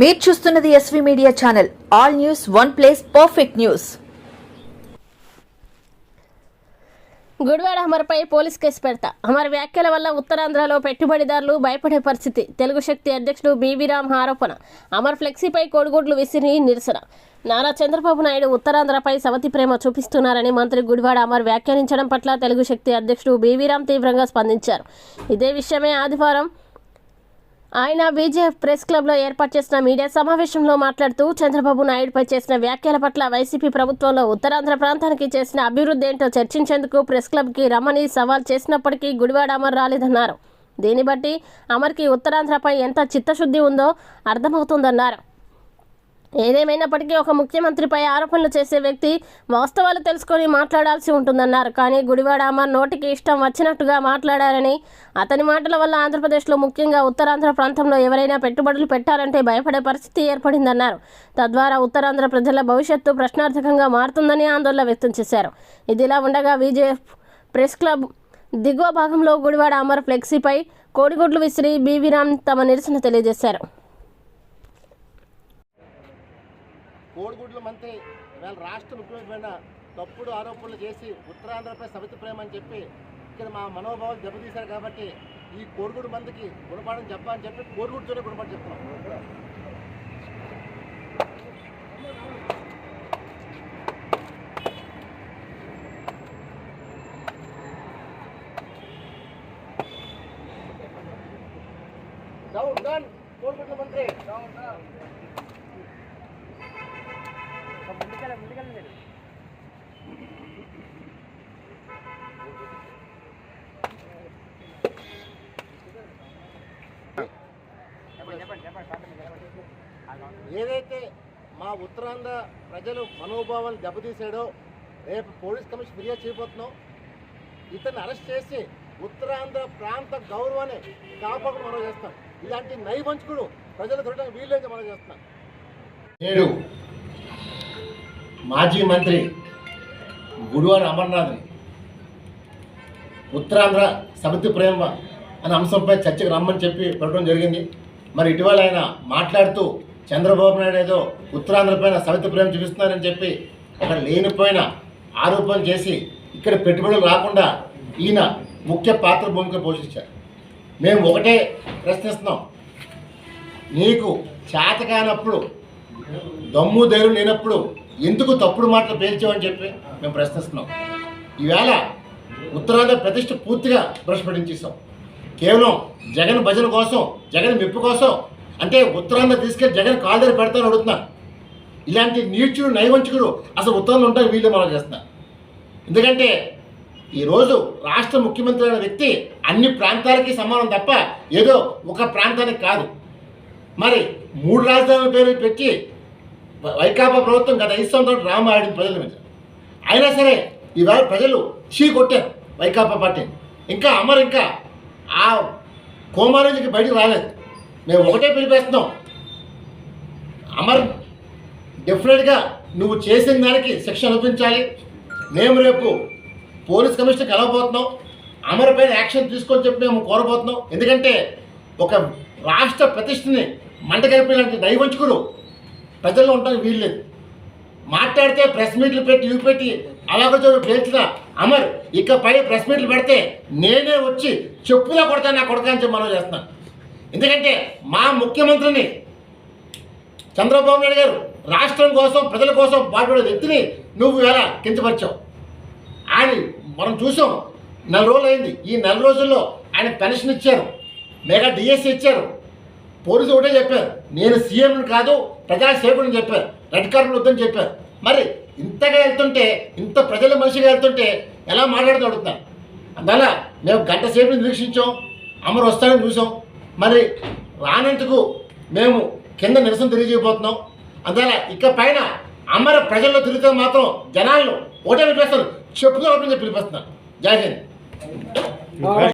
మీరు చూస్తున్నది SV media channel all news one place perfect news Gudivada అమర్పై police case పెడతా. అమర్ వ్యాఖ్యల వల్ల ఉత్తరాంధ్రలో పెట్టుబడిదారులు భయపడే పరిస్థితి. తెలుగు శక్తి అధ్యక్షుడు బీవీరామ్ ఆరోపణ. అమర్ ఫ్లెక్సీపై కోడిగుడ్లు విసిరి నిరసన. నారా చంద్రబాబు నాయుడు ఉత్తరాంధ్రపై సవతి ప్రేమ చూపిస్తున్నారని మంత్రి గుడివాడ అమర్ వ్యాఖ్యానించడం పట్ల తెలుగు శక్తి అధ్యక్షుడు బీవీరామ్ తీవ్రంగా స్పందించారు. ఇదే విషయమే ఆదివారం ఆయన బీజేఎఫ్ ప్రెస్ క్లబ్లో ఏర్పాటు చేసిన మీడియా సమావేశంలో మాట్లాడుతూ చంద్రబాబు నాయుడుపై చేసిన వ్యాఖ్యల పట్ల వైసీపీ ప్రభుత్వంలో ఉత్తరాంధ్ర ప్రాంతానికి చేసిన అభివృద్ధి ఏంటో చర్చించేందుకు ప్రెస్ క్లబ్కి రమ్మని సవాల్ చేసినప్పటికీ గుడివాడ అమర్ రాలేదన్నారు. దీన్ని బట్టి అమర్కి ఉత్తరాంధ్రపై ఎంత చిత్తశుద్ధి ఉందో అర్థమవుతుందన్నారు. ఏదేమైనప్పటికీ ఒక ముఖ్యమంత్రిపై ఆరోపణలు చేసే వ్యక్తి వాస్తవాలు తెలుసుకొని మాట్లాడాల్సి ఉంటుందన్నారు. కానీ గుడివాడ అమర్ నోటికి ఇష్టం వచ్చినట్టుగా మాట్లాడారని అతని మాటల వల్ల ఆంధ్రప్రదేశ్లో ముఖ్యంగా ఉత్తరాంధ్ర ప్రాంతంలో ఎవరైనా పెట్టుబడులు పెట్టాలంటే భయపడే పరిస్థితి ఏర్పడిందన్నారు. తద్వారా ఉత్తరాంధ్ర ప్రజల భవిష్యత్తు ప్రశ్నార్థకంగా మారుతుందని ఆందోళన వ్యక్తం చేశారు. ఇదిలా ఉండగా బీజేఎఫ్ ప్రెస్ క్లబ్ దిగువ భాగంలో గుడివాడ అమర్ ఫ్లెక్సీపై కోడిగుడ్లు విసిరి బీవీరామ్ తమ నిరసన తెలియజేశారు. కోడిగుడ్ల మంత్రి ఇవాళ రాష్ట్ర ముఖ్యమంత్రి తప్పుడు ఆరోపణలు చేసి ఉత్తరాంధ్రపై సవిత ప్రేమ అని చెప్పి ఇక్కడ మా మనోభావాలు దెబ్బతీశారు కాబట్టి ఈ కోడిగుడు మందికి గుణపాఠం చెప్పాలని చెప్పి కోడిగుడ్తోనే గుణపాఠం చెప్తున్నాం. డౌన్ డౌన్ కోడిగుడ్ల మంత్రి. ఏదైతే మా ఉత్తరాంధ్ర ప్రజలు మనోభావాలు దెబ్బతీసాడో రేపు పోలీస్ కమిషన్ ఫిర్యాదు చేయబోతున్నాం. ఇతన్ని అరెస్ట్ చేసి ఉత్తరాంధ్ర ప్రాంత గౌరవాన్ని కాపాడు మనం చేస్తాం. ఇలాంటి నైవంచుకుడు ప్రజలు దొరకడానికి వీళ్ళని మనం చేస్తున్నాం. నేడు మాజీ మంత్రి గుడివాడ అమర్నాథ్ని ఉత్తరాంధ్ర సమితి ప్రేమ అనే అంశంపై చర్చకు రమ్మని చెప్పి పెట్టడం జరిగింది. మరి ఇటీవల ఆయన మాట్లాడుతూ చంద్రబాబు నాయుడు ఏదో ఉత్తరాంధ్ర పైన సమితి ప్రేమ చూపిస్తున్నారని చెప్పి ఒక లేనిపోయిన ఆరోపణ చేసి ఇక్కడ పెట్టుబడులు రాకుండా ఈయన ముఖ్య పాత్ర భూమిక పోషించారు. మేము ఒకటే ప్రశ్నిస్తున్నాం. నీకు చేత కానప్పుడు దమ్ము ధైర్యం లేనప్పుడు ఎందుకు తప్పుడు మాటలు పేల్చామని చెప్పి మేము ప్రశ్నిస్తున్నాం. ఈవేళ ఉత్తరాంధ్ర ప్రతిష్ట పూర్తిగా భ్రష్పడించేసాం కేవలం జగన్ భజన కోసం జగన్ మెప్పు కోసం అంటే ఉత్తరాంధ్ర తీసుకెళ్ళి జగన్ కాలు దగ్గర పెడతాను అడుగుతున్నా. ఇలాంటి నీచుడు నైవంచుకుడు అసలు ఉత్తరాంధ్ర ఉంటాయి వీళ్ళు మనం చేస్తున్నా. ఎందుకంటే ఈరోజు రాష్ట్ర ముఖ్యమంత్రి అయిన వ్యక్తి అన్ని ప్రాంతాలకి సమానం తప్ప ఏదో ఒక ప్రాంతానికి కాదు. మరి మూడు రాజధానుల పేరు పెట్టి వైకాపా ప్రభుత్వం గత ఐదు సంవత్సరాలు డ్రామా ఆడిన ప్రజల మీద. అయినా సరే ఈవేళ ప్రజలు షీ కొట్టారు వైకాపా పార్టీని ఇంకా అమర్ ఇంకా ఆ కోమా నుంచి బయటకు రాలేదు. మేము ఒకటే పిలిపేస్తున్నాం. అమర్ డెఫినెట్గా నువ్వు చేసిన దానికి శిక్ష అనిపించాలి మేము రేపు పోలీస్ కమిషన్ కలవబోతున్నాం అమర్ పైన యాక్షన్ తీసుకొని చెప్పి మేము కోరబోతున్నాం. ఎందుకంటే ఒక రాష్ట్ర ప్రతిష్టని మంట కలిపిలాంటి నైవంచుకుడు ప్రజల్లో ఉండడానికి వీల్లేదు మాట్లాడితే ప్రెస్ మీట్లు పెట్టి ఇవి పెట్టి అలాగో పేల్చిన అమర్ ఇకపై ప్రెస్ మీట్లు పెడితే నేనే వచ్చి చెప్పులా కొడతాను నా కొడతా అని చెప్పి మనం చేస్తున్నాను ఎందుకంటే మా ముఖ్యమంత్రిని చంద్రబాబు నాయుడు గారు రాష్ట్రం కోసం ప్రజల కోసం బాధపడే వ్యక్తిని నువ్వు ఎలా కించపరిచావు? ఆయన మనం చూసాం నెల రోజులు అయింది ఈ నెల రోజుల్లో ఆయన పెన్షన్ ఇచ్చారు మెగా డిఎస్సి ఇచ్చారు. పోలీసు ఒకటే చెప్పారు నేను సీఎంని కాదు ప్రజాసేవకుని చెప్పారు. రెడ్ కార్డులు వద్దని చెప్పారు. మరి ఇంతగా వెళ్తుంటే ఇంత ప్రజల మనిషిగా వెళ్తుంటే ఎలా మాట్లాడుతూ అందువల్ల మేము గంట సేపు నిరీక్షించాం అమరు వస్తాడని చూసాం. మరి రానందుకు మేము కింద నిరసన తెలియజేయబోతున్నాం. అందువల్ల ఇక పైన అమర ప్రజల్లో తిరిగితే మాత్రం జనాలను ఒకటే పిలిపిస్తారు చెప్పి పిలిపిస్తున్నారు. జై హింద్.